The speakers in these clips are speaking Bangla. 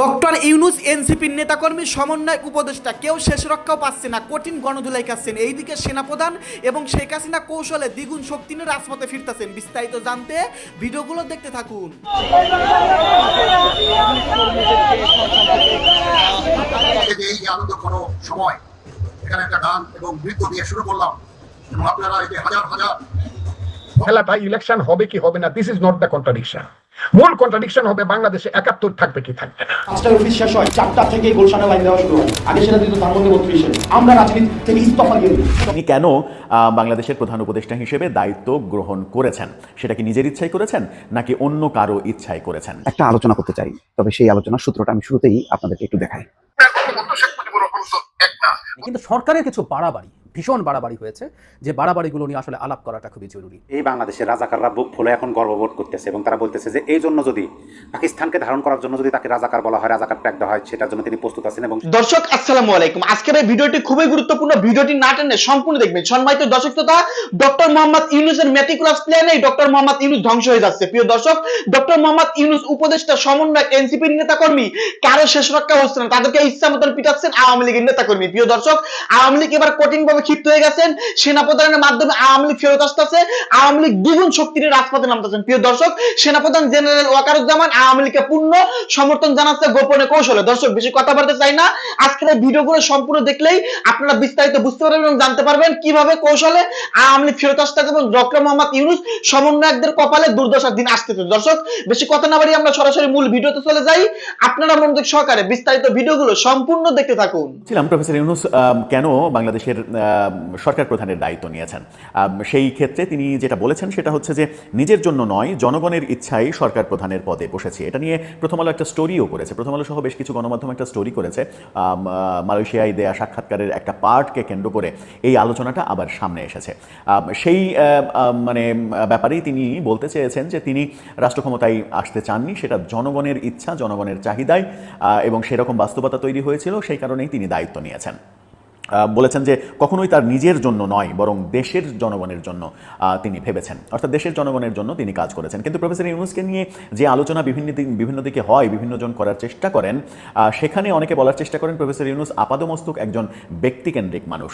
ডক্টর ইউনুস এনসিপির নেতাকর্মী সমন্বয় উপদেষ্টা কেউ শেষ রক্ষাও পাচ্ছে না। কঠিন গণধুলাই খাচ্ছেন এইদিকে সেনাপ্রধান এবং শেখ হাসিনা কৌশলে দ্বিগুণ শক্তি নিয়ে রাজপথে ফিরতেছেন। বিস্তারিত জানতে ভিডিওগুলো দেখতে থাকুন। এই আনন্দ কোনো সময় এখানে একটা গান এবং নৃত্য দিয়ে শুরু করলাম। এবং আপনারা এই হাজার হাজার খেলাটা ইলেকশন হবে কি হবে না this is not the contradiction মূল কন্ট্রাডিকশন হবে বাংলাদেশে একাত্তর থাকবে কি থাকবে না। অফিস শেষ হয় চারটা থেকে গুলশানে লাইন দেওয়া শুরু হয়। আগে সেটা দিত তার মধ্যে বত্রিশে আমরা রাজনীতি থেকে ইস্তফা দিয়ে তিনি কেন বাংলাদেশের প্রধান উপদেষ্টা হিসেবে দায়িত্ব গ্রহণ করেছেন? সেটা কি নিজের ইচ্ছায় করেছেন নাকি অন্য কারও ইচ্ছায় করেছেন? একটা আলোচনা করতে চাই তবে সেই আলোচনার সূত্রটা আমি শুরুতেই আপনাদেরকে একটু দেখাই। কিন্তু সরকারের কিছু বাড়াবাড়ি। ভীষণ বাড়াবাড়ি হয়েছে যে বাড়াবাড়িগুলো নিয়ে আসলে আলাপ করাটা খুবই জরুরি। এই বাংলাদেশের রাজাকাররা বুক ফুলে এখন গর্ববোধ করতেছে এবং তারা বলতেছে যে এই জন্য যদি পাকিস্তানকে ধারণ করার জন্য যদি তাকে রাজাকার বলা হয় রাজাকার ট্যাগ দেওয়া হয় সেটার জন্য তিনি প্রস্তুত আছেন এবং দর্শক আসসালামু আলাইকুম। আজকের এই ভিডিওটি খুবই গুরুত্বপূর্ণ। ভিডিওটি না টেনে সম্পূর্ণ দেখবেন। সম্মানিত দর্শক তথা ডক্টর মোহাম্মদ ইউনুসের মেটিকুলাস প্ল্যানে ডক্টর মোহাম্মদ ইউনুস ধ্বংস হয়ে যাচ্ছে। প্রিয় দর্শক ডক্টর মোহাম্মদ ইউনুস উপদেষ্টা সমন্বয় এনসিপির নেতাকর্মী কারও শেষ রক্ষা হচ্ছে না। তাদেরকে ইচ্ছা মতন পিটাচ্ছেন আওয়ামী লীগের নেতাকর্মী। প্রিয় দর্শক আওয়ামী লীগ এবার কঠিন ভাবে ক্ষিপ্ত হয়ে গেছেন, সেনাপ্রধানের মাধ্যমে আওয়ামী লীগ ফেরত আসতেছে, আওয়ামী লীগ দ্বিগুণ শক্তি নিয়ে রাজপথে নামতেছেন। প্রিয় দর্শক, সেনাপ্রধান জেনারেল ওয়াকারুজ্জামান আওয়ামী লীগকে পূর্ণ সমর্থন জানাচ্ছে গোপনে কৌশলে। দর্শক, বেশি কথা বলতে চাই না। আজকের এই ভিডিওগুলো সম্পূর্ণ দেখলেই আপনারা বিস্তারিত বুঝতে পারবেন এবং জানতে পারবেন কীভাবে কৌশলে আওয়ামী লীগ ফেরত আসতে এবং ডক্টর মোহাম্মদ ইউনুস সমন্বয়কদের কপালে দুর্দশার দিন আসতেছে। দর্শক, বেশি কথা না বাড়িয়ে আমরা সরাসরি মূল ভিডিওতে চলে যাই। আপনারা মনোযোগ সহকারে বিস্তারিত ভিডিওগুলো সম্পূর্ণ দেখতে থাকুন। ছিলাম, প্রফেসর ইউনুস কেন বাংলাদেশের সরকার প্রধানের দায়িত্ব নিয়েছেন। সেই ক্ষেত্রে তিনি যেটা বলেছেন সেটা হচ্ছে যে, নিজের জন্য নয়, জনগণের ইচ্ছাই সরকার প্রধানের পদে বসেছে। এটা নিয়ে প্রথম আলো একটা স্টোরিও করেছে। প্রথম আলো সহ বেশ কিছু গণমাধ্যম একটা স্টোরি করেছে। মালয়েশিয়ায় দেয়া সাক্ষাৎকারের একটা পার্টকে কেন্দ্র করে এই আলোচনাটা আবার সামনে এসেছে। সেই মানে ব্যাপারেই তিনি বলতে চেয়েছেন যে, তিনি রাষ্ট্র ক্ষমতায় আসতে চাননি। সেটা জনগণের ইচ্ছা, জনগণের চাহিদায় এবং সেরকম বাস্তবতা তৈরি হয়েছিল। সেই কারণেই তিনি দায়িত্ব নিয়েছেন। বলেছেন যে কখনোই তার নিজের জন্য নয়, বরং দেশের জনগণের জন্য তিনি ভেবেছেন। অর্থাৎ দেশের জনগণের জন্য তিনি কাজ করেছেন। কিন্তু প্রফেসর ইউনুসকে নিয়ে যে আলোচনা বিভিন্ন বিভিন্ন দিকে হয় বিভিন্ন জন করার চেষ্টা করেন সেখানে অনেকে বলার চেষ্টা করেন, প্রফেসর ইউনুস আপাদমস্তক একজন ব্যক্তিকেন্দ্রিক মানুষ।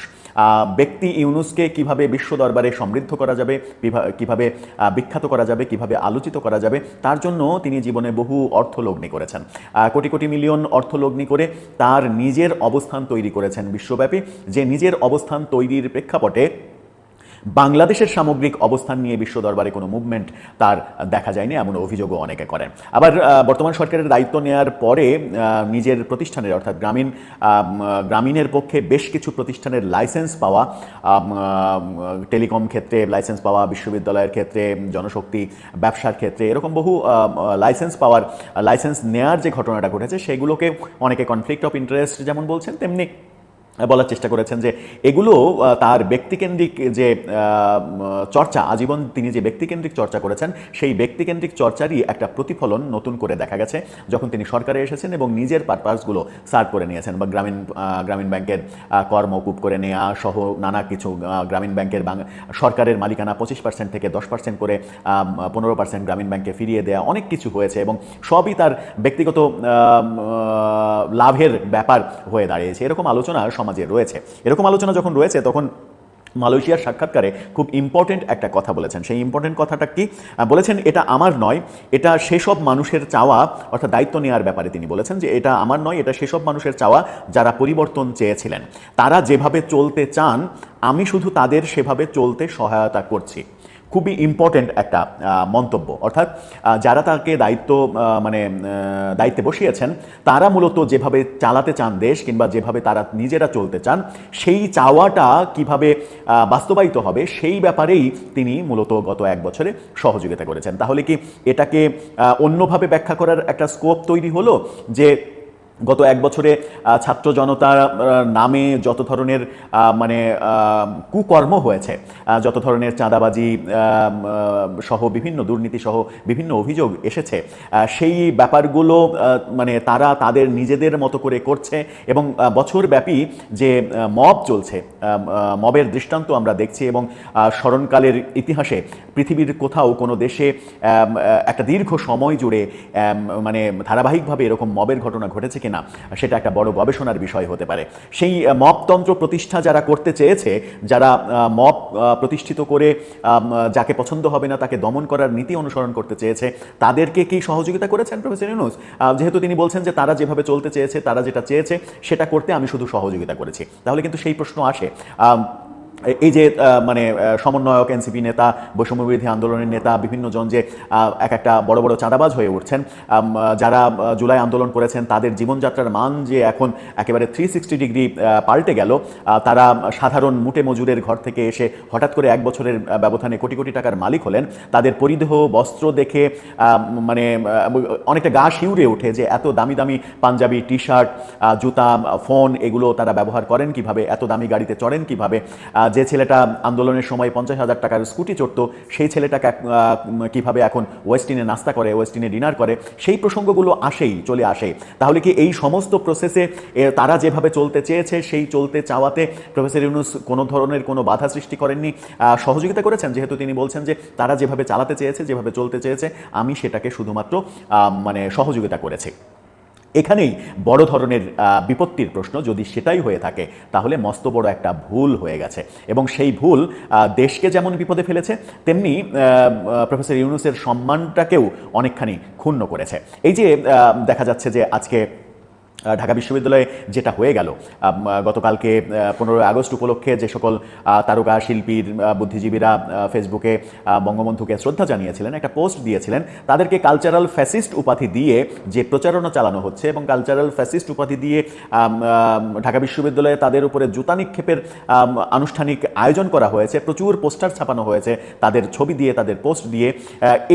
ব্যক্তি ইউনুসকে কীভাবে বিশ্ব দরবারে সমৃদ্ধ করা যাবে কীভাবে বিখ্যাত করা যাবে, কীভাবে আলোচিত করা যাবে, তার জন্য তিনি জীবনে বহু অর্থ লগ্নি করেছেন কোটি কোটি মিলিয়ন অর্থ লগ্নি করে তার নিজের অবস্থান তৈরি করেছেন বিশ্বব্যাপী। যে নিজের অবস্থান তৈরির প্রেক্ষাপটে বাংলাদেশের সামগ্রিক অবস্থান নিয়ে বিশ্ব দরবারে কোনো মুভমেন্ট তার দেখা যায়নি, এমন অভিযোগও অনেকে করেন। আবার বর্তমান সরকারের দায়িত্ব নেওয়ার পরে নিজের প্রতিষ্ঠানের অর্থাৎ গ্রামীণ গ্রামীণের পক্ষে বেশ কিছু প্রতিষ্ঠানের লাইসেন্স পাওয়া টেলিকম ক্ষেত্রে লাইসেন্স পাওয়া, বিশ্ববিদ্যালয়ের ক্ষেত্রে, জনশক্তি, ব্যবসার ক্ষেত্রে, এরকম বহু লাইসেন্স পাওয়ার লাইসেন্স নেয়ার যে ঘটনাটা ঘটেছে, সেগুলোকে অনেকে কনফ্লিক্ট অফ ইন্টারেস্ট যেমন বলছেন, তেমনি বলার চেষ্টা করেছেন যে এগুলো তার ব্যক্তিকেন্দ্রিক যে চর্চা আজীবন তিনি যে ব্যক্তিকেন্দ্রিক চর্চা করেছেন সেই ব্যক্তিকেন্দ্রিক চর্চারই একটা প্রতিফলন নতুন করে দেখা গেছে যখন তিনি সরকারে এসেছেন এবং নিজের পারপাসগুলো সার্ভ করে নিয়েছেন বা গ্রামীণ গ্রামীণ ব্যাংকের আহ, কর মকুব করে নেওয়া সহ নানা কিছু গ্রামীণ ব্যাংকের সরকারের মালিকানা পঁচিশ পার্সেন্ট থেকে দশ পার্সেন্ট করে পনেরো পার্সেন্ট গ্রামীণ ব্যাংকে ফিরিয়ে দেওয়া অনেক কিছু হয়েছে এবং সবই তার ব্যক্তিগত লাভের ব্যাপার হয়ে দাঁড়িয়েছে। এরকম আলোচনা সমাজে রয়েছে। এরকম আলোচনা যখন রয়েছে, তখন মালয়েশিয়ার সাক্ষাৎকারে খুব ইম্পর্টেন্ট একটা কথা বলেছেন। সেই ইম্পর্টেন্ট কথাটা কি? বলেছেন, এটা আমার নয়, এটা সেসব মানুষের চাওয়া, অর্থাৎ দায়িত্ব নেওয়ার ব্যাপারে তিনি বলেছেন যে, এটা আমার নয়, এটা সেসব মানুষের চাওয়া যারা পরিবর্তন চেয়েছিলেন। তারা যেভাবে চলতে চান, আমি শুধু তাদের সেভাবে চলতে সহায়তা করছি। খুবই ইম্পর্টেন্ট একটা মন্তব্য। অর্থাৎ যারা তাকে দায়িত্ব মানে দায়িত্বে বসিয়েছেন, তারা মূলত যেভাবে চালাতে চান দেশ কিংবা যেভাবে তারা নিজেরা চলতে চান, সেই চাওয়াটা কীভাবে বাস্তবায়িত হবে, সেই ব্যাপারেই তিনি মূলত গত এক বছরে সহযোগিতা করেছেন। তাহলে কি এটাকে অন্যভাবে ব্যাখ্যা করার একটা স্কোপ তৈরি হলো? যে গত এক বছরে ছাত্র জনতার নামে যত ধরনের মানে কুকর্ম হয়েছে যত ধরনের চাঁদাবাজি সহ বিভিন্ন দুর্নীতি সহ বিভিন্ন অভিযোগ এসেছে সেই ব্যাপারগুলো মানে তারা তাদের নিজেদের মতো করে করছে এবং বছরব্যাপী যে মব চলছে মবের দৃষ্টান্ত আমরা দেখছি এবং স্মরণকালের ইতিহাসে পৃথিবীর কোথাও কোনো দেশে একটা দীর্ঘ সময় জুড়ে মানে ধারাবাহিকভাবে এরকম মবের ঘটনা ঘটেছে কিনা সেটা একটা বড় গবেষণার বিষয় হতে পারে। সেই মপতন্ত্র প্রতিষ্ঠা যারা করতে চেয়েছে যারা আহ, প্রতিষ্ঠিত করে যাকে পছন্দ হবে না তাকে দমন করার নীতি অনুসরণ করতে চেয়েছে তাদেরকে কি সহযোগিতা করেছেন প্রফেসর ইউনুস? যেহেতু তিনি বলছেন যে তারা যেভাবে চলতে চেয়েছে তারা যেটা চেয়েছে সেটা করতে আমি শুধু সহযোগিতা করেছি। তাহলে কিন্তু সেই প্রশ্ন আসে। এই যে মানে সমন্বয়ক, এনসিপি নেতা, বৈষম্য বিরোধী আন্দোলনের নেতা, বিভিন্ন জন যে এক একটা বড় বড় চাঁদাবাজ হয়ে উঠছেন যারা জুলাই আন্দোলন করেছেন, তাদের জীবনযাত্রার মান যে এখন একেবারে থ্রি সিক্সটি ডিগ্রি পাল্টে গেল তারা সাধারণ মুটে মজুরের ঘর থেকে এসে হঠাৎ করে এক বছরের ব্যবধানে কোটি কোটি টাকার মালিক হলেন। তাদের পরিদেহ বস্ত্র দেখে মানে অনেকটা গা শিউরে ওঠে যে এত দামি দামি পাঞ্জাবি টি শার্ট জুতা, ফোন, এগুলো তারা ব্যবহার করেন কীভাবে? এত দামি গাড়িতে চড়েন কীভাবে? যে ছেলেটা আন্দোলনের সময় পঞ্চাশ হাজার টাকার স্কুটি চড়তো, সেই ছেলেটাকে কীভাবে এখন ওয়েস্টিনে নাস্তা করে ওয়েস্টিনে ডিনার করে, সেই প্রসঙ্গগুলো আসেই, চলে আসে। তাহলে কি এই সমস্ত প্রসেসে তারা যেভাবে চলতে চেয়েছে, সেই চলতে চাওয়াতে প্রফেসর ইউনুস কোনো ধরনের কোনো বাধা সৃষ্টি করেননি। সহযোগিতা করেছেন, যেহেতু তিনি বলছেন যে, তারা যেভাবে চালাতে চেয়েছে, যেভাবে চলতে চেয়েছে, আমি সেটাকে শুধুমাত্র মানে সহযোগিতা করেছি। এখানেই বড় ধরনের বিপত্তির প্রশ্ন যদি সেটাই হয়ে থাকে, তাহলে মস্ত বড় একটা ভুল হয়ে গেছে। এবং সেই ভুল দেশকে যেমন বিপদে ফেলেছে, তেমনি প্রফেসর ইউনুসের সম্মানটাকেও অনেকখানি ক্ষুণ্ণ করেছে। এই যে দেখা যাচ্ছে যে আজকে ঢাকা বিশ্ববিদ্যালয়ে যেটা হয়ে গেল গতকালকে পনেরোই আগস্ট উপলক্ষে যে সকল তারকা শিল্পীর বুদ্ধিজীবীরা ফেসবুকে বঙ্গবন্ধুকে শ্রদ্ধা জানিয়েছিলেন, একটা পোস্ট দিয়েছিলেন, তাদেরকে কালচারাল ফ্যাসিস্ট উপাধি দিয়ে যে প্রচারণা চালানো হচ্ছে এবং কালচারাল ফ্যাসিস্ট উপাধি দিয়ে ঢাকা বিশ্ববিদ্যালয়ে তাদের উপরে জুতা নিক্ষেপের আনুষ্ঠানিক আয়োজন করা হয়েছে, প্রচুর পোস্টার ছাপানো হয়েছে, তাদের ছবি দিয়ে, তাদের পোস্ট দিয়ে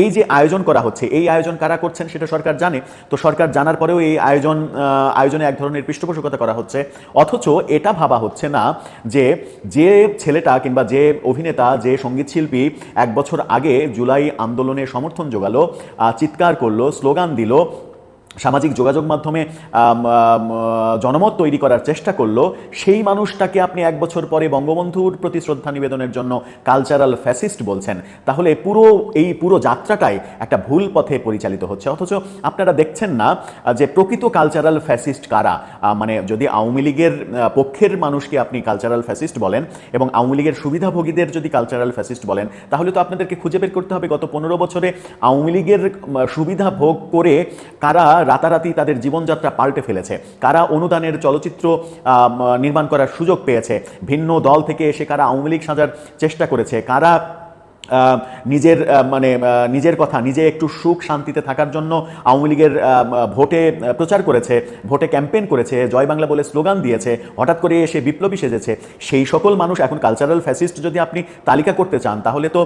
এই যে আয়োজন করা হচ্ছে, এই আয়োজন কারা করছেন সেটা সরকার জানে, তো সরকার জানার পরেও এই আয়োজন আয়োজনে এক ধরনের পৃষ্ঠপোষকতা করা হচ্ছে। অথচ এটা ভাবা হচ্ছে না যে যে ছেলেটা কিংবা যে অভিনেতা, যে সঙ্গীতশিল্পী এক বছর আগে জুলাই আন্দোলনে সমর্থন জোগালো চিৎকার করল, স্লোগান দিল সামাজিক যোগাযোগ মাধ্যমে জনমত তৈরি করার চেষ্টা করল, সেই মানুষটাকে আপনি এক বছর পরে বঙ্গবন্ধুর প্রতি শ্রদ্ধা নিবেদনের জন্য কালচারাল ফ্যাসিস্ট বলছেন। তাহলে পুরো, এই পুরো যাত্রাটাই একটা ভুল পথে পরিচালিত হচ্ছে। অথচ আপনারা দেখছেন না, যে প্রকৃত কালচারাল ফ্যাসিস্ট কারা? মানে যদি আওয়ামী লীগের পক্ষের মানুষকে আপনি কালচারাল ফ্যাসিস্ট বলেন এবং আওয়ামী লীগের সুবিধাভোগীদের যদি কালচারাল ফ্যাসিস্ট বলেন, তাহলে তো আপনাদেরকে খুঁজে বের করতে হবে গত পনেরো বছরে আওয়ামী লীগের সুবিধা ভোগ করে কারা রাতারাতি তাদের জীবনযাত্রা পাল্টে ফেলেছে। কারা অনুদানের চলচ্চিত্র নির্মাণ করার সুযোগ পেয়েছে? ভিন্ন দল থেকে এসে কারা আওয়ামী লীগ সাজার চেষ্টা করেছে? কারা নিজের মানে নিজের কথা, নিজে একটু সুখ শান্তিতে থাকার জন্য আওয়ামী লীগের ভোটে প্রচার করেছে, ভোটে ক্যাম্পেইন করেছে, জয় বাংলা বলে স্লোগান দিয়েছে, হঠাৎ করে এসে বিপ্লবী সেজেছে। সেই সকল মানুষ এখন কালচারাল ফ্যাসিস্ট যদি আপনি তালিকা করতে চান, তাহলে তো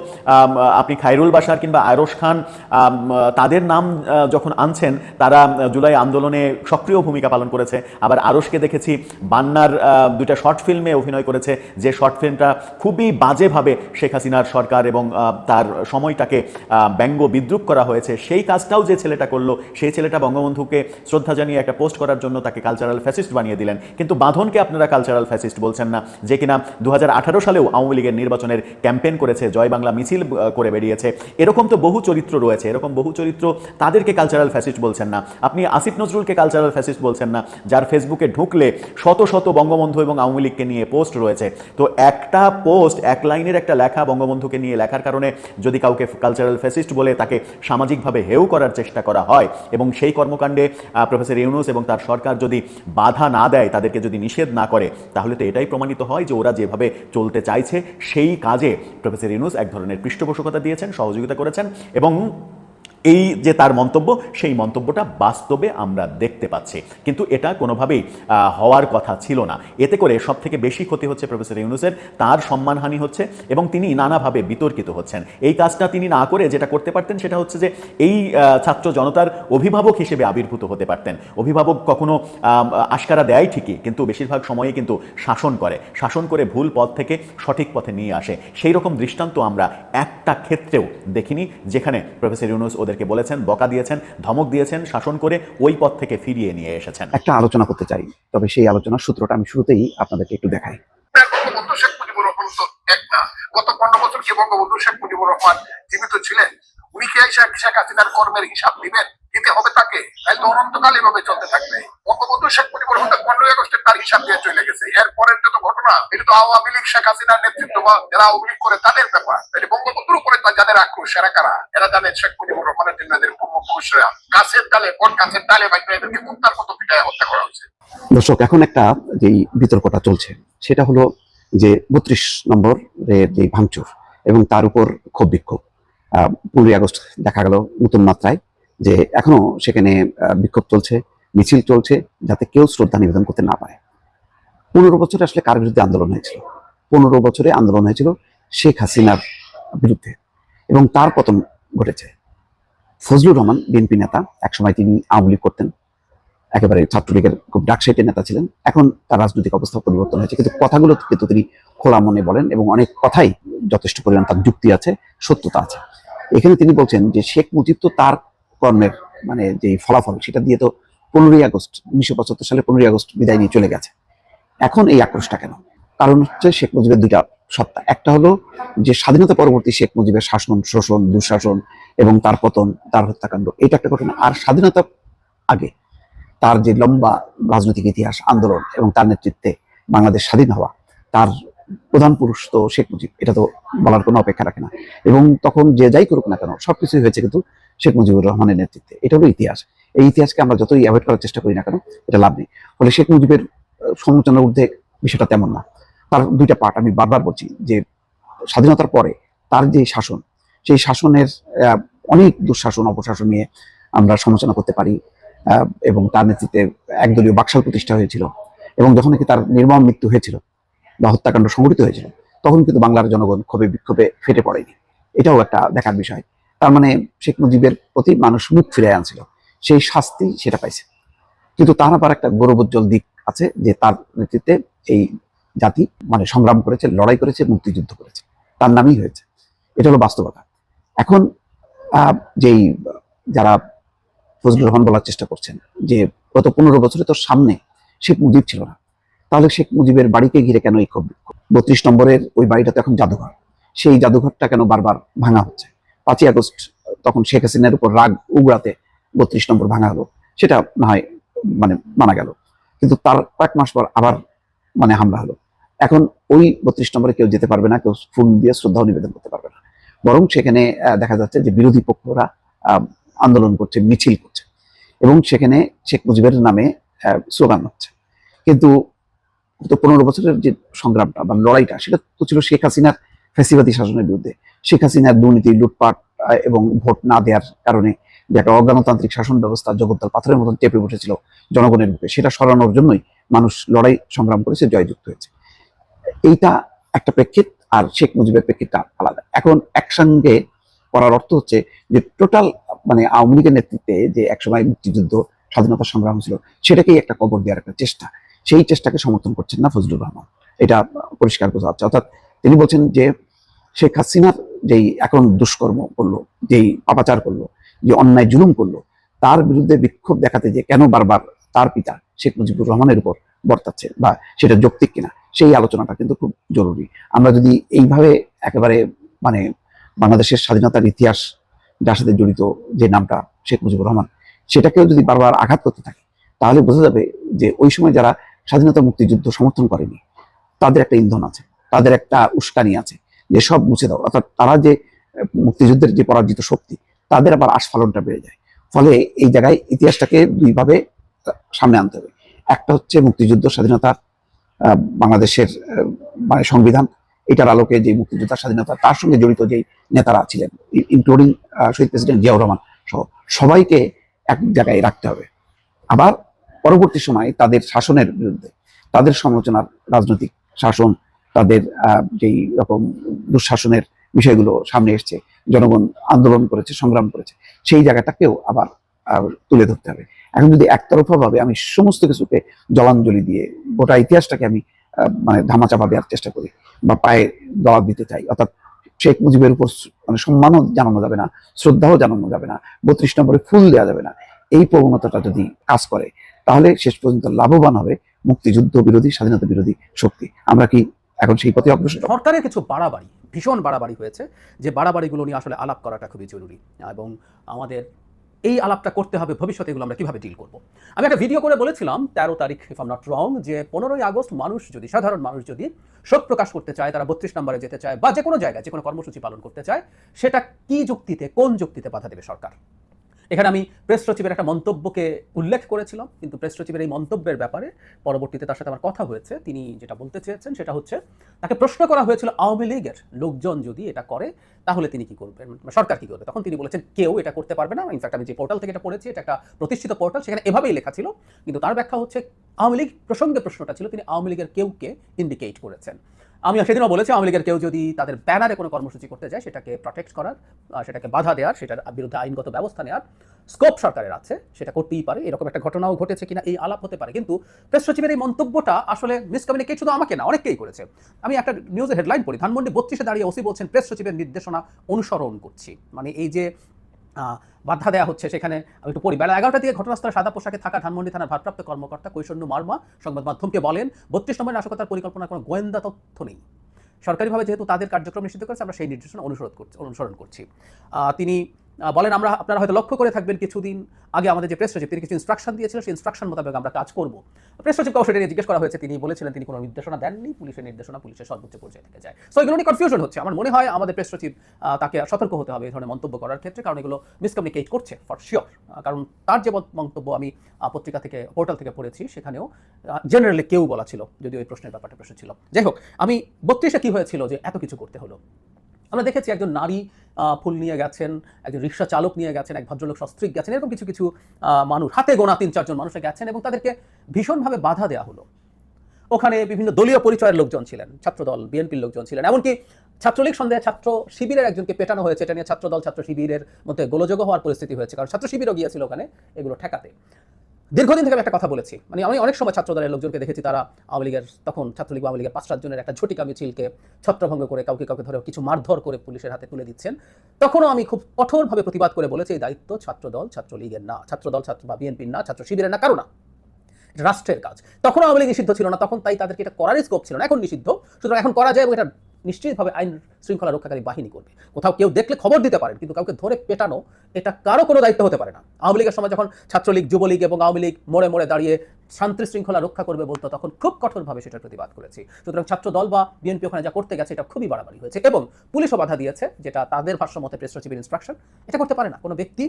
আপনি খায়রুল বাসার কিংবা আয়রশ খান তাদের নাম যখন আনছেন, তারা জুলাই আন্দোলনে সক্রিয় ভূমিকা পালন করেছে। আবার আরশকে দেখেছি, বান্নার দুইটা শর্ট ফিল্মে অভিনয় করেছে। যে শর্ট ফিল্মটা খুবই বাজেভাবে শেখ হাসিনার সরকার এবং তার সময়টাকে ব্যঙ্গ বিদ্রুপ করা হয়েছে। সেই কাজটাও যে ছেলেটা করল, সেই ছেলেটা বঙ্গবন্ধুকে শ্রদ্ধা জানিয়ে একটা পোস্ট করার জন্য তাকে কালচারাল ফ্যাসিস্ট বানিয়ে দিলেন। কিন্তু বাঁধনকে আপনারা কালচারাল ফ্যাসিস্ট বলছেন না, যে কিনা দু হাজার আঠারো সালেও আওয়ামী লীগের নির্বাচনের ক্যাম্পেন করেছে, জয় বাংলা মিছিল করে বেরিয়েছে। এরকম তো বহু চরিত্র রয়েছে, এরকম বহু চরিত্র তাদেরকে কালচারাল ফ্যাসিস্ট বলছেন না। আপনি আসিফ নজরুলকে কালচারাল ফ্যাসিস্ট বলছেন না, যার ফেসবুকে ঢুকলে শত শত বঙ্গবন্ধু এবং আওয়ামী লীগকে নিয়ে পোস্ট রয়েছে। তো একটা পোস্ট এক লাইনের একটা লেখা বঙ্গবন্ধুকে নিয়ে লেখার কারণে যদি কাউকে কালচারাল ফেসিস্ট বলে তাকে সামাজিকভাবে হেউ করার চেষ্টা করা হয় এবং সেই কর্মকাণ্ডে প্রফেসর ইউনুস এবং তার সরকার যদি বাধা না দেয়, তাদেরকে যদি নিষেধ না করে, তাহলে তো এটাই প্রমাণিত হয় যে ওরা যেভাবে চলতে চাইছে, সেই কাজে প্রফেসর ইউনুস এক ধরনের পৃষ্ঠপোষকতা দিয়েছেন, সহযোগিতা করেছেন এবং এই যে তার মন্তব্য, সেই মন্তব্যটা বাস্তবে আমরা দেখতে পাচ্ছি। কিন্তু এটা কোনোভাবেই হওয়ার কথা ছিল না। এতে করে সব থেকে বেশি ক্ষতি হচ্ছে প্রফেসর ইউনুসের, তার সম্মানহানি হচ্ছে এবং তিনি নানাভাবে বিতর্কিত হচ্ছেন। এই কাজটা তিনি না করে যেটা করতে পারতেন সেটা হচ্ছে যে, এই ছাত্র জনতার অভিভাবক হিসেবে আবির্ভূত হতে পারতেন। অভিভাবক কখনো আশকারা দেয় ঠিকই, কিন্তু বেশিরভাগ সময়ে কিন্তু শাসন করে। শাসন করে ভুল পথ থেকে সঠিক পথে নিয়ে আসে। সেই রকম দৃষ্টান্ত আমরা একটা ক্ষেত্রেও দেখিনি, যেখানে প্রফেসর ইউনুস ওদেরকে বলেছেন বকা দিয়েছেন ধমক দিয়েছেন শাসন করে ওই পথ থেকে ফিরিয়ে নিয়ে এসেছেন। একটা আলোচনা করতে চাই তবে সেই আলোচনার সূত্রটা আমি শুরুতেই আপনাদেরকে একটু দেখাই। বঙ্গবন্ধু শেখ মুজিবুর রহমান তো এক না। গত পনেরো বছর কি বঙ্গবন্ধু শেখ মুজিবুর রহমান জীবিত ছিলেন? উনি কি শেখ হাসিনার কর্মের হিসাব দিবেন? দিতে হবে তাকে। তাহলে অনন্তকাল এভাবে চলতে থাকবে। বঙ্গবন্ধু শেখ মুজিবুর রহমান পনেরোই আগস্টের তার হিসাব দিয়ে চলে গেছে। এর পরের যত ঘটনা, এটা তো আওয়ামী লীগ, শেখ হাসিনার নেতৃত্ব বা যারা আওয়ামী করে তাদের ব্যাপার। তাহলে বঙ্গবন্ধুর উপরে যাদের আক্রোশ, এরা কারা? এরা জানেন শেখ মুজিবুর রহমানের জন্য এদের পূর্বপুরুষরা গাছের ডালে বট গাছের ডালে বাইরে এদেরকে কুত্তার মতো পিটায় হত্যা করা হয়েছে দর্শক, এখন একটা যেই বিতর্কটা চলছে, সেটা হলো যে বত্রিশ নম্বর যে ভাঙচুর এবং তার উপর ক্ষোভ বিক্ষোভ। পনেরোই আগস্ট দেখা গেল নতুন মাত্রায়। যে এখনও সেখানে বিক্ষোভ চলছে, মিছিল চলছে, যাতে কেউ শ্রদ্ধা নিবেদন করতে না পারে। পনেরো বছরে আসলে কার বিরুদ্ধে আন্দোলন হয়েছিল? পনেরো বছরে আন্দোলন হয়েছিল শেখ হাসিনার বিরুদ্ধে। এবং তার পতন ঘটেছে। ফজলুর রহমান, বিএনপি নেতা, একসময় তিনি আওয়ামী লীগ করতেন। একেবারে ছাত্রলীগের খুব ডাকসাইটের নেতা ছিলেন। এখন তার রাজনৈতিক অবস্থা পরিবর্তন হয়েছে। কিন্তু কথাগুলো কিন্তু তিনি খোলা মনে বলেন এবং অনেক কথাই যথেষ্ট পরিমাণ তার যুক্তি আছে, সত্যতা আছে। এখানে তিনি বলছেন যে শেখ মুজিব তো তার কর্মের মানে যে ফলাফল, সেটা দিয়ে তো পনেরোই আগস্ট, উনিশশো পঁচাত্তর সালে পনেরোই আগস্ট বিদায় নিয়ে চলে গেছে। এখন এই আক্রোশটা কেন? কারণ হচ্ছে শেখ মুজিবের দুইটা সত্তা। একটা হলো যে স্বাধীনতা পরবর্তী শেখ মুজিবের শাসন, শোষণ, দুঃশাসন এবং তার পতন, তার হত্যাকাণ্ড, এটা একটা ঘটনা। আর স্বাধীনতা আগে, তার যে লম্বা রাজনৈতিক ইতিহাস, আন্দোলন এবং তার নেতৃত্বে বাংলাদেশ স্বাধীন হওয়া, তার প্রধান পুরুষ তো শেখ মুজিব, এটা তো বলার কোনো অপেক্ষা রাখে না। এবং তখন যে যাই করুক না কেন, সবকিছুই হয়েছে কিন্তু শেখ মুজিবুর রহমানের নেতৃত্বে। এটা হলো ইতিহাস। এই ইতিহাসকে আমরা যতই অ্যাভয়েড করার চেষ্টা করি না কেন, এটা লাভ নেই। ফলে শেখ মুজিবের সমালোচনার ঊর্ধ্বে বিষয়টা তেমন না। তার দুইটা পার্ট আমি বারবার বলছি, যে স্বাধীনতার পরে তার যে শাসন, সেই শাসনের অনেক দুঃশাসন, অপশাসন নিয়ে আমরা সমালোচনা করতে পারি এবং তার নেতৃত্বে একদলীয় বাকশাল প্রতিষ্ঠা হয়েছিল, এবং যখন নাকি তার নির্মম মৃত্যু হয়েছিল বা হত্যাকাণ্ড সংঘটিত হয়েছিল, তখন কিন্তু বাংলার জনগণ ক্ষোভে বিক্ষোভে ফেটে পড়েনি। এটাও একটা দেখার বিষয়। তার মানে শেখ মুজিবের প্রতি মানুষ মুখ ফিরে আনছিল। সেই শাস্তি সেটা পাইছে। কিন্তু তার আবার একটা গৌরবোজ্জ্বল দিক আছে যে তার নেতৃত্বে এই জাতি মানে সংগ্রাম করেছে, লড়াই করেছে, মুক্তিযুদ্ধ করেছে। তার নামই হয়েছে। এটা হলো বাস্তবতা। এখন যেই যারা ফজলুর রহমান বলার চেষ্টা করছেন যে গত পনেরো বছরে তোর সামনে শেখ মুজিব ছিল না, তাহলে শেখ মুজিবের বাড়িকে ঘিরে কেন এই ক্ষোভ? বত্রিশ নম্বরের ওই বাড়িটা তো এখন জাদুঘর। সেই জাদুঘরটা কেন বারবার ভাঙা হচ্ছে? পাঁচই আগস্ট তখন শেখ হাসিনার উপর রাগ উগড়াতে বত্রিশ নম্বর ভাঙা হলো, সেটা না হয় মানে মানা গেল। কিন্তু তার কয়েক মাস পর আবার মানে হামলা হলো। এখন ওই বত্রিশ নম্বরে কেউ যেতে পারবে না, কেউ ফুল দিয়ে শ্রদ্ধাও নিবেদন করতে পারবে না। বরং সেখানে দেখা যাচ্ছে যে বিরোধী পক্ষরা আন্দোলন করছে, মিছিল করছে। এবং সেখানে শেখ মুজিবের নামে স্লোগান হচ্ছে। কিন্তু পনেরো বছরের যে সংগ্রামটা বা লড়াইটা, সেটা তো ছিল শেখ হাসিনার ফ্যাসিবাদী শাসনের বিরুদ্ধে। শেখ হাসিনার দুর্নীতি, লুটপাট এবং ভোট না দেওয়ার কারণে যে একটা অগণতান্ত্রিক শাসন ব্যবস্থা জগদ্দল পাথরের মতন চেপে বসেছিল জনগণের বুকে, সেটা সরানোর জন্যই মানুষ লড়াই সংগ্রাম করেছে, জয়যুক্ত হয়েছে। এইটা একটা প্রেক্ষিত, আর শেখ মুজিবের প্রেক্ষিতটা আলাদা। এখন একসঙ্গে করার অর্থ হচ্ছে যে টোটাল মানে আওয়ামী লীগের নেতৃত্বে যে একসময় মুক্তিযুদ্ধ, স্বাধীনতা সংগ্রাম ছিল সেটাকেই একটা কবর দেওয়ার একটা চেষ্টা। সেই চেষ্টাকে সমর্থন করছেন না ফজলুর রহমান। এটা পরিষ্কার বোঝা যাচ্ছে। অর্থাৎ তিনি বলছেন যে শেখ হাসিনার যেই এখন দুষ্কর্ম করল, যেই পাপাচার করল, যে অন্যায় জুলুম করল, তার বিরুদ্ধে বিক্ষোভ দেখাতে যে কেন বারবার তার পিতা শেখ মুজিবুর রহমানের উপর বর্তাচ্ছে বা সেটা যৌক্তিক কিনা, সেই আলোচনাটা কিন্তু খুব জরুরি। আমরা যদি এইভাবে একেবারে মানে বাংলাদেশের স্বাধীনতার ইতিহাস যার সাথে জড়িত যে নামটা শেখ মুজিবুর রহমান, সেটাকেও যদি বারবার আঘাত করতে থাকে, তাহলে বোঝা যাবে যে ওই সময় যারা স্বাধীনতা মুক্তিযুদ্ধ সমর্থন করেনি, তাদের একটা ইন্ধন আছে। তাদের একটা উস্কানি আছে যে সব মুছে দাও। অর্থাৎ তারা যে, মুক্তিযুদ্ধের যে পরাজিত শক্তি, তাদের আবার আস্ফালনটা বেড়ে যায়। ফলে এই জায়গায় ইতিহাসটাকে দুইভাবে সামনে আনতে হবে। একটা হচ্ছে মুক্তিযুদ্ধ স্বাধীনতার বাংলাদেশের মানে সংবিধান, এটার আলোকে যে মুক্তিযোদ্ধার স্বাধীনতা, তার সঙ্গে জড়িত যে নেতারা ছিলেন ইনক্লুডিং শহীদ প্রেসিডেন্ট জিয়াউর রহমান সহ, সবাইকে এক জায়গায় রাখতে হবে। আবার পরবর্তী সময়ে তাদের শাসনের বিরুদ্ধে, তাদের সমালোচনার রাজনৈতিক শাসন তাদের যেই রকম দুঃশাসনের বিষয়গুলো সামনে এসছে, জনগণ আন্দোলন করেছে, সংগ্রাম করেছে, সেই জায়গাটাকেও আবার তুলে ধরতে হবে। এখন যদি একতরফা ভাবে আমি সমস্ত কিছুকে জলাঞ্জলি দিয়ে গোটা ইতিহাসটাকে আমি মানে ধামাচাপা দেওয়ার চেষ্টা করি বা পায়ে দলা দিতে চাই, অর্থাৎ শেখ মুজিবের উপর মানে সম্মানও জানানো যাবে না, শ্রদ্ধাও জানানো যাবে না, বত্রিশ নম্বরে ফুল দেওয়া যাবে না, এই প্রবণতাটা যদি কাজ করে, তাহলে শেষ পর্যন্ত লাভবান হবে মুক্তিযুদ্ধ বিরোধী, স্বাধীনতা বিরোধী শক্তি। আমরা কি এখন সেই পথে অগ্রসর সরকারের কিছু বাড়াবাড়ি, ভীষণ বাড়াবাড়ি হয়েছে যে বাড়াবাড়িগুলো নিয়ে আসলে আলাপ করাটা খুবই জরুরি এবং আমাদের এই আলাপটা করতে হবে ভবিষ্যতে এগুলো আমরা কীভাবে ডিল করব। আমি একটা ভিডিও করে বলেছিলাম, তেরো তারিখ ইফ আম নট রং যে পনেরোই আগস্ট মানুষ যদি, সাধারণ মানুষ যদি শোক প্রকাশ করতে চায়, তারা বত্রিশ নম্বরে যেতে চায় বা যে কোনো জায়গায় যে কোনো কর্মসূচি পালন করতে চায়, সেটা কি যুক্তিতে, কোন যুক্তিতে বাধা দেবে সরকার? এখানে আমি প্রেস সচিবের একটা মন্তব্যকে উল্লেখ করেছিলাম, কিন্তু প্রেস সচিবের এই মন্তব্যের ব্যাপারে পরবর্তীতে তার সাথে আমার কথা হয়েছে। তিনি যেটা বলতে চেয়েছেন সেটা হচ্ছে, তাকে প্রশ্ন করা হয়েছিল আওয়ামী লীগের লোকজন যদি এটা করে, তাহলে তিনি কি করবেন? মানে সরকার কি করবে? তখন তিনি বলেছেন, কেউ এটা করতে পারবে না। ইনফ্যাক্ট আমি যে পোর্টাল থেকে এটা পড়েছি, এটা একটা প্রতিষ্ঠিত পোর্টাল সেখানে এভাবেই লেখা ছিল। কিন্তু তার ব্যাখ্যা হচ্ছে, আওয়ামী লীগ প্রসঙ্গে প্রশ্নটা ছিল, তিনি আওয়ামী লীগের কেউকে ইন্ডিকেট করেছেন। আমি সেদিনও বলেছি, আওয়ামী লীগের কেউ যদি তাদের ব্যানারে কোনো কর্মসূচি করতে যায়, সেটাকে প্রটেক্ট করার সেটাকে বাধা দেওয়ার সেটার বিরুদ্ধে আইনগত ব্যবস্থা নেওয়ার স্কোপ সরকারের আছে, সেটা করতেই পারে, এরকম একটা ঘটনাও ঘটেছে কিনা এই আলাপ হতে পারে। কিন্তু প্রেস সচিবের এই মন্তব্যটা আসলে মিসকমিউনিকেট শুধু আমাকে না, অনেককেই করেছে। আমি একটা নিউজের হেডলাইন পড়ি, ধানমন্ডি বত্রিশে দাঁড়িয়ে ওসি বলছেন, প্রেস সচিবের নির্দেশনা অনুসরণ করছি। মানে এই যে বাধা দেওয়া হচ্ছে। সেখানে আমি একটু পড়ি। বেলা এগারোটা থেকে ঘটনাস্থলে সাদা পোশাকে থাকা ধানমন্ডি থানার ভারপ্রাপ্ত কর্মকর্তা কৈশন্য মার্মা সংবাদ মাধ্যমকে বলেন, বত্রিশ নম্বরের নাশকতার পরিকল্পনা কোনো গোয়েন্দা তথ্য নেই। সরকারিভাবে যেহেতু তাদের কার্যক্রম নিষিদ্ধ করেছে, আমরা সেই নির্দেশনা অনুসরণ করছি অনুসরণ করছি। তিনি বলেন, আমরা আপনারা হয়তো লক্ষ্য করে থাকবেন কিছুদিন আগে আমাদের যে প্রেস সচিব, তিনি কিছু ইনস্ট্রাকশন দিয়েছিলেন, সেই ইনস্ট্রাকশন মোতাবেক আমরা কাজ করব। প্রেস সচিবকে অবশ্যই নিয়ে জিজ্ঞেস করা হয়েছে, তিনি বলেছিলেন তিনি কোনো নির্দেশনা দেননি, পুলিশের নির্দেশনা পুলিশের সর্বোচ্চ পর্যায়ে থেকে যায়। সো এগুলো নিয়ে কনফিউশন হচ্ছে। আমার মনে হয় আমাদের প্রেস সচিব তাকে সতর্ক হতে হবে এই ধরনের মন্তব্য করার ক্ষেত্রে, কারণ এগুলো মিসকমিউনিকেট করছে ফর শিওর কারণ তার যে মন্তব্য আমি পত্রিকা থেকে পোর্টাল থেকে পড়েছি, সেখানেও জেনারেলি কেউ বলা ছিল যদি ওই প্রশ্নের ব্যাপারটা প্রশ্ন ছিল। যাই হোক, আমি বত্রিশে কী হয়েছিল যে এত কিছু করতে হলো? আমরা দেখেছি একজন নারী ফুল নিয়ে গেছেন, একজন রিক্সা চালক নিয়ে গেছেন, এক ভদ্রলোক সস্ত্রীক গেছেন, এরকম কিছু কিছু মানুষ। হাতে গোনা তিন চারজন মানুষে গেছেন এবং তাদেরকে ভীষণভাবে বাধা দেওয়া হলো। ওখানে বিভিন্ন দলীয় পরিচয়ের লোকজন ছিলেন, ছাত্রদল, বিএনপির লোকজন ছিলেন, এমনকি ছাত্রলীগ সন্দেহে ছাত্র শিবিরের একজনকে পেটানো হয়েছে, এটা নিয়ে ছাত্রদল, ছাত্র শিবিরের মধ্যে গোলযোগ হওয়ার পরিস্থিতি হয়েছে, কারণ ছাত্র শিবিরও গিয়েছিল ওখানে এগুলো ঠেকাতে। দীর্ঘদিন থেকে আমি একটা কথা বলেছি। মানে আমি অনেক সময় ছাত্র দলের লোকজনকে দেখেছি, তারা আওয়ামী লীগের, তখন ছাত্রলীগ আওয়ামী লীগের পাঁচ সাতজনের একটা ঝটিকা মিছিলকে ছত্রভঙ্গ করে কাউকে কাউকে ধরে কিছু মারধর করে পুলিশের হাতে তুলে দিচ্ছেন। তখনও আমি খুব কঠোরভাবে প্রতিবাদ করে বলেছি, এই দায়িত্ব ছাত্রদল, ছাত্রলীগের না। ছাত্রদল, ছাত্র বা বিএনপির না, ছাত্র শিবিরের না, কারও না। রাষ্ট্রের কাজ। তখন আওয়ামী লীগ নিষিদ্ধ ছিল না, তখন তাই তাদেরকে এটা করারই স্কোপ ছিল না। এখন নিষিদ্ধ। সুতরাং এখন করা যায় এবং এটা নিশ্চিতভাবে আইন শৃঙ্খলা রক্ষাকারী বাহিনী করবে। কোথাও কেউ দেখলে খবর দিতে পারেন, কিন্তু কাউকে ধরে পেটানো এটা কারও কোনো দায়িত্ব হতে পারে না। আওয়ামী লীগের সময় যখন ছাত্রলীগ, যুবলীগ এবং আওয়ামী লীগ মোড়ে মোড়ে দাঁড়িয়ে শান্তি শৃঙ্খলা রক্ষা করবে বলতো, তখন খুব কঠোরভাবে সেটার প্রতিবাদ করেছি। সুতরাং ছাত্র দল বা বিএনপি ওখানে যা করতে গেছে, এটা খুবই বাড়াবাড়ি হয়েছে এবং পুলিশও বাধা দিয়েছে, যেটা তাদের ভাষ্য মতে প্রেস সচিবের ইনস্ট্রাকশন এটা করতে পারে না। কোনো ব্যক্তি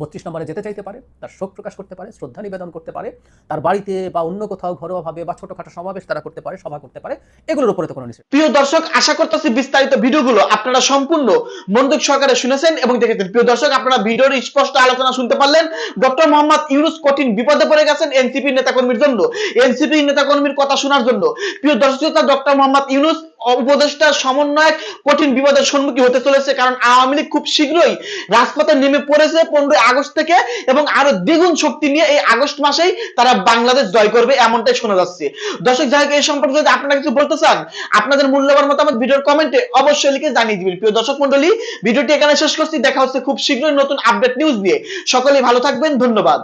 বত্রিশ নম্বরে যেতে চাইতে পারে, তার শোক প্রকাশ করতে পারে, শ্রদ্ধা নিবেদন করতে পারে, তার বাড়িতে বা অন্য কোথাও ঘরোয়াভাবে বা ছোটখাটো সমাবেশ তারা করতে পারে, সভা করতে পারে, এগুলোর উপরে তো কোনো নিষেধ প্রিয় দর্শক, আশা করতেছি বিস্তারিত ভিডিওগুলো আপনারা সম্পূর্ণ মনোযোগ সহকারে শুনেছেন এবং দেখেছেন। প্রিয় দর্শক, আপনারা ভিডিওর স্পষ্ট আলোচনা শুনতে পারলেন। ডক্টর মোহাম্মদ ইউনুস কঠিন বিপদে পড়ে গেছেন এনসিপি নেতাকর্মীর জন্য। এনসিপি নেতাকর্মীর কথা শোনার জন্য। প্রিয় দর্শক, ডক্টর মোহাম্মদ ইউনুস উপদেষ্টা সমন্বয়ক কঠিন বিপদের সম্মুখীন হতে চলেছে, কারণ আওয়ামী লীগ খুব শীঘ্রই রাজপথে নেমে পড়েছে পনেরোই আগস্ট থেকে এবং আরও দ্বিগুণ শক্তি নিয়ে এই আগস্ট মাসেই তারা বাংলাদেশ জয় করবে এমনটাই শোনা যাচ্ছে। দর্শক, যাই এই সম্পর্কে যদি আপনারা কিছু বলতে চান, আপনাদের মূল্যবান মতামত ভিডিওর কমেন্টে অবশ্যই লিখে জানিয়ে দিবেন। প্রিয় দর্শক মন্ডলী ভিডিওটি এখানে শেষ করছি। দেখা হচ্ছে খুব শীঘ্রই নতুন আপডেট নিউজ নিয়ে। সকলেই ভালো থাকবেন, ধন্যবাদ।